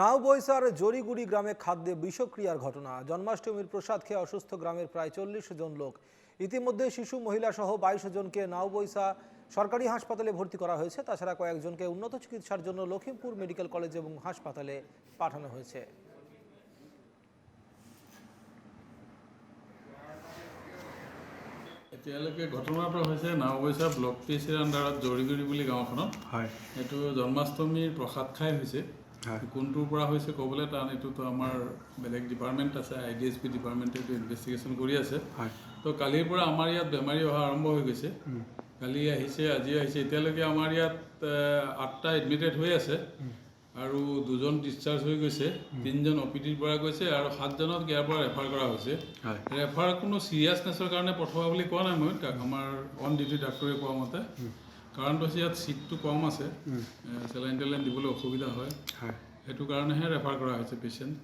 নাওবৈসার জরিগুড়ি গ্রামে খাদ্যে বিষক্রিয়ার ঘটনা। জন্মাষ্টমীর প্রসাদ খেয়ে অসুস্থ গ্রামের প্রায় চল্লিশ জন লোক। ইতিমধ্যে শিশু মহিলা সহ বাইশ জনকে নাওবৈসা সরকারি হাসপাতালে ভর্তি করা হয়েছে। তাছাড়া কয়েকজনকে উন্নত চিকিৎসার জন্য লখিমপুর মেডিকেল কলেজ এবং হাসপাতালে পাঠানো হয়েছে। এতিয়ালৈকে ঘটনাটো হৈছে নাওবৈচা ব্লক পি চিৰ আণ্ডাৰত জৰিগুৰি বুলি গাঁওখনত। হয়। এইটো জন্মাষ্টমীৰ প্ৰসাদ খাই হৈছে। কোনটোৰ পৰা হৈছে ক'বলৈ টান এইটোতো আমাৰ বেলেগ ডিপাৰ্টমেণ্ট আছে আই ডি এছ পি ডিপাৰ্টমেণ্টে এইটো ইনভেষ্টিগেশ্যন কৰি আছে। তো কালিৰ পৰা আমাৰ ইয়াত বেমাৰী অহা আৰম্ভ হৈ গৈছে। কালি আহিছে আজি আহিছে। এতিয়ালৈকে আমাৰ ইয়াত আঠটা এডমিটেড হৈ আছে। আৰু দুজন ডিছচাৰ্জ হৈ গৈছে তিনিজন অ' পি ডিৰ পৰা গৈছে আৰু সাতজনক ইয়াৰ পৰা ৰেফাৰ কৰা হৈছে। ৰেফাৰ কোনো চিৰিয়াছনেছৰ কাৰণে পঠোৱা বুলি কোৱা নাই মই তাক আমাৰ অন ডিউটি ডাক্তৰে কোৱা মতে। কাৰণটো হৈছে ইয়াত ছিটটো কম আছে চেলাইন টেলাইন দিবলৈ অসুবিধা হয়। সেইটো কাৰণেহে ৰেফাৰ কৰা হৈছে পেচেণ্ট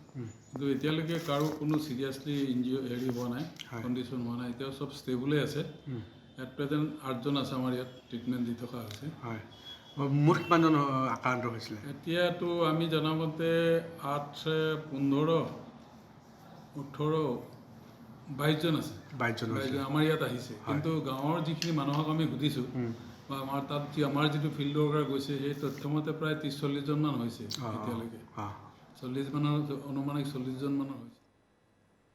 কিন্তু এতিয়ালৈকে কাৰো কোনো চিৰিয়াছলি ইনজিঅ' হেৰি হোৱা নাই। কণ্ডিশ্যন হোৱা নাই। এতিয়াও চব ষ্টেবলে আছে। এট প্ৰেজেণ্ট আঠজন আছে আমাৰ ইয়াত ট্ৰিটমেণ্ট দি থকা হৈছে। হয়। মুঠ কিমানজন আক্ৰান্ত হৈছিলে? এতিয়াতো আমি জনামতে আঠ পোন্ধৰ ওঠৰ বাইছজন আছে। বাইছজন বাইছজন আমাৰ ইয়াত আহিছে। কিন্তু গাঁৱৰ যিখিনি মানুহক আমি সুধিছোঁ বা আমাৰ তাত যি আমাৰ যিটো ফিল্ডৰ পৰা গৈছে সেই তথ্যমতে প্ৰায় ত্ৰিছ চল্লিছজনমান হৈছে এতিয়ালৈকে। চল্লিছ মানৰ অনুমানিক চল্লিছজন মানৰ হৈছে।